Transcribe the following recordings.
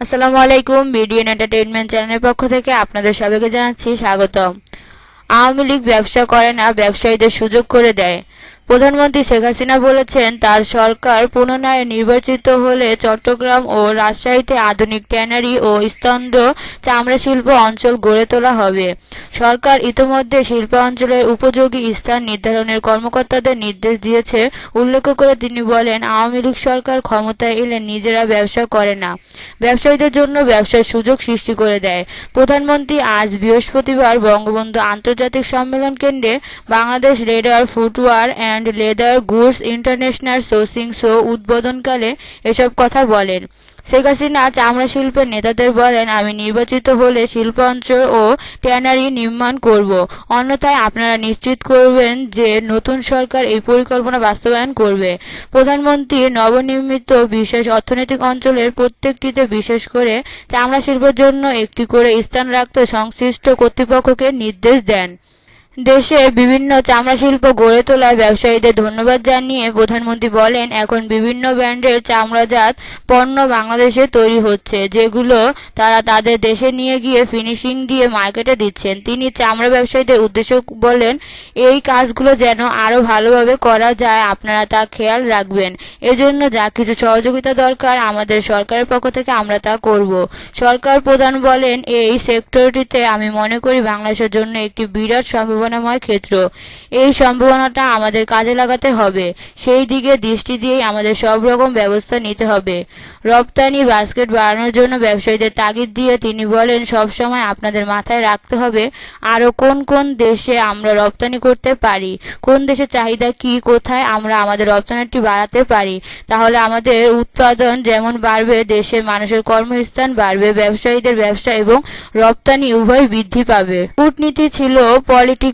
আসসালামু আলাইকুম, BDN entertainment চ্যানেলের পক্ষ থেকে আপনাদের সবাইকে জানাচ্ছি স্বাগতম। আওয়ামী লীগ ব্যবসা করে না, ব্যবসায়ীদের সুযোগ করে দেয়। প্রধানমন্ত্রী শেখ হাসিনা বলেছেন, তার সরকার পুনরায় নির্বাচিত হলে চট্টগ্রাম ও রাজশাহীতে আধুনিক ট্যানারি ও স্তন্দ্র চামড়া শিল্প অঞ্চল গড়ে তোলা হবে। সরকার ইতোমধ্যে শিল্পাঞ্চলের উপযোগী স্থান নির্ধারণের কর্মকর্তাদের নির্দেশ দিয়েছে। উল্লেখ করে তিনি বলেন, আওয়ামী লীগ সরকার ক্ষমতায় এলে নিজেরা ব্যবসা করে না। ব্যবসায়ীদের জন্য ব্যবসার সুযোগ সৃষ্টি করে দেয়। প্রধানমন্ত্রী আজ বৃহস্পতিবার বঙ্গবন্ধু আন্তর্জাতিক সম্মেলন কেন্দ্রে Bangladesh leather footwear and leather goods international sourcing show উদ্বোধনকালে এসব কথা বলেন। শেখ হাসিনা চামড়া শিল্পের নেতাদের বলেন, আমি নির্বাচিত হলে শিল্পাঞ্চল ও ট্যানারি নির্মাণ করব। অন্যথায় আপনারা নিশ্চিত করবেন যে নতুন সরকার এই পরিকল্পনা বাস্তবায়ন করবে। প্রধানমন্ত্রী নবনির্মিত বিশেষ অর্থনৈতিক অঞ্চলের প্রত্যেকটিতে বিশেষ করে চামড়া শিল্পের জন্য একটি করে স্থান রাখতে সংশ্লিষ্ট কর্তৃপক্ষকে নির্দেশ দেন। দেশে বিভিন্ন চামড়া শিল্প গড়ে তোলায় ব্যবসায়ীদের ধন্যবাদ জানিয়ে প্রধানমন্ত্রী বলেন, এখন বিভিন্ন ব্র্যান্ডের চামড়াজাত পণ্য বাংলাদেশে তৈরি হচ্ছে, যেগুলো তারা তাদের দেশে নিয়ে গিয়ে ফিনিশিং দিয়ে মার্কেটে দিচ্ছেন। তিনি চামড়া ব্যবসায়ীদের উদ্দেশ্য বলেন, এই কাজগুলো যেন আরও ভালোভাবে করা যায়, আপনারা তা খেয়াল রাখবেন। এজন্য যা কিছু সহযোগিতা দরকার, আমাদের সরকারের পক্ষ থেকে আমরা তা করব। সরকার প্রধান বলেন, এই সেক্টরটিতে আমি মনে করি বাংলাদেশের জন্য একটি বিরাট সম্ভাবনাময় ক্ষেত্র। এই সম্ভাবনাটা আমাদের কাজে লাগাতে হবে। সেই দিকে দৃষ্টি দিয়েই আমাদের সব রকম ব্যবস্থা নিতে হবে। রপ্তানি, বাস্কেট বাড়ানোর জন্য ব্যবসায়ীদের তাগিদ দিয়ে তিনি বলেন সব সময় আপনাদের মাথায় রাখতে হবে আরও কোন কোন দেশে আমরা রপ্তানি করতে পারি, কোন দেশের চাহিদা কি, কোথায় আমরা আমাদের রপ্তানিটি বাড়াতে পারি। তাহলে আমাদের উৎপাদন যেমন বাড়বে, দেশের মানুষের কর্মস্থান বাড়বে, ব্যবসায়ীদের ব্যবসা এবং রপ্তানি উভয় বৃদ্ধি পাবে। কূটনীতি ছিল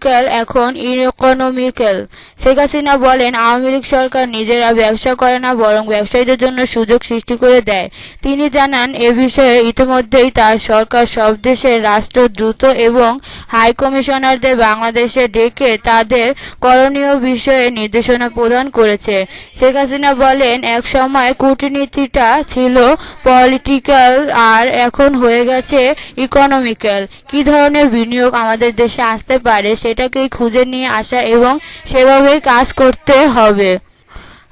পলিটিক্যাল এখন ইকোনমিক্যাল। শেখ হাসিনা বলেন, আওয়ামী লীগ সরকার নিজেরা ব্যবসা করে না, বরং ব্যবসায়ীদের জন্য সুযোগ সৃষ্টি করে দেয়। তিনি জানান, এ বিষয়ে ইতিমধ্যেই তার সরকার সব দেশের রাষ্ট্রদূত এবং হাই কমিশনারদের বাংলাদেশে ডেকে তাদের করণীয় বিষয়ে নির্দেশনা প্রদান করেছে। শেখ হাসিনা বলেন, এক সময় কূটনীতিটা ছিল পলিটিক্যাল আর এখন হয়ে গেছে ইকোনমিক্যাল। কি ধরনের বিনিয়োগ আমাদের দেশে আসতে পারে সেটাকেই খুঁজে নিয়ে আসা এবং সেভাবেই কাজ করতে হবে।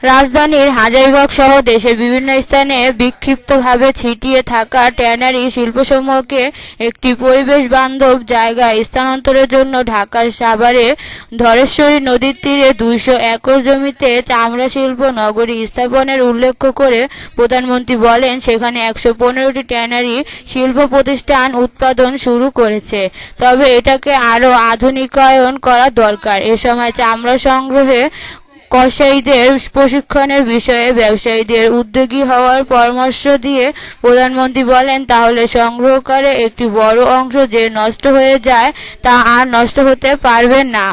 রাজধানীর হাজারীবাগ সহ দেশের বিভিন্ন স্থানে বিক্ষিপ্তভাবে ছিটিয়ে থাকা ট্যানারি শিল্পসমূহকে একটি পরিবেশ বান্ধব জায়গায় স্থানান্তরের জন্য ঢাকার সাভারে ধরেশ্বরী নদীর তীরে দুইশো একর জমিতে চামড়া শিল্প নগরী স্থাপনের উল্লেখ করে প্রধানমন্ত্রী বলেন, সেখানে একশো পনেরোটি ট্যানারি শিল্প প্রতিষ্ঠান উৎপাদন শুরু করেছে। তবে এটাকে আরও আধুনিকায়ন করা দরকার। এ সময় চামড়া সংগ্রহে কসাইদের প্রশিক্ষণের বিষয়ে ব্যবসায়ীদের উদ্যোগী হওয়ার পরামর্শ দিয়ে প্রধানমন্ত্রী বলেন, তাহলে সংগ্রহকারে একটি বড় অংশ যে নষ্ট হয়ে যায় তা আর নষ্ট হতে পারবে না।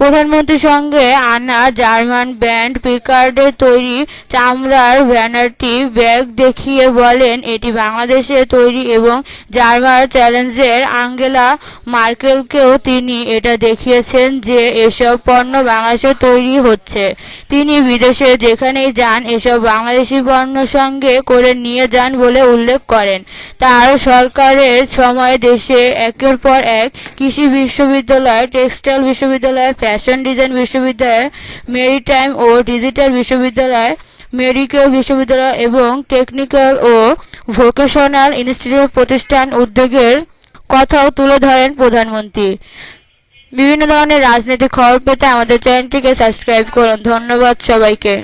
প্রধানমন্ত্রীর সঙ্গে আনা জার্মান ব্যান্ড পিকার্ডের তৈরি চামড়ার ব্যানারটি ব্যাগ দেখিয়ে বলেন, এটি বাংলাদেশে তৈরি এবং জার্মান চ্যালেঞ্জের আঙ্গেলা মার্কেলকেও তিনি এটা দেখিয়েছেন যে এসব পণ্য বাংলাদেশে তৈরি হচ্ছে। তিনি বিদেশে যেখানেই যান, এসব বাংলাদেশি পণ্য সঙ্গে করে নিয়ে যান বলে উল্লেখ করেন। তার সরকারের সময় দেশে একের পর এক কৃষি বিশ্ববিদ্যালয়, টেক্সটাইল বিশ্ববিদ্যালয় ফ্যাশন ডিজাইন বিশ্ববিদ্যালয় মেরিটাইম ও ডিজিটাল বিশ্ববিদ্যালয় মেডিকেল বিশ্ববিদ্যালয় এবং টেকনিক্যাল ও ভোকেশনাল ইনস্টিটিউট প্রতিষ্ঠান উদ্যোগের কথাও তুলে ধরেন প্রধানমন্ত্রী। বিভিন্ন ধরনের রাজনৈতিক খবর পেতে আমাদের চ্যানেলটিকে সাবস্ক্রাইব করুন। ধন্যবাদ সবাইকে।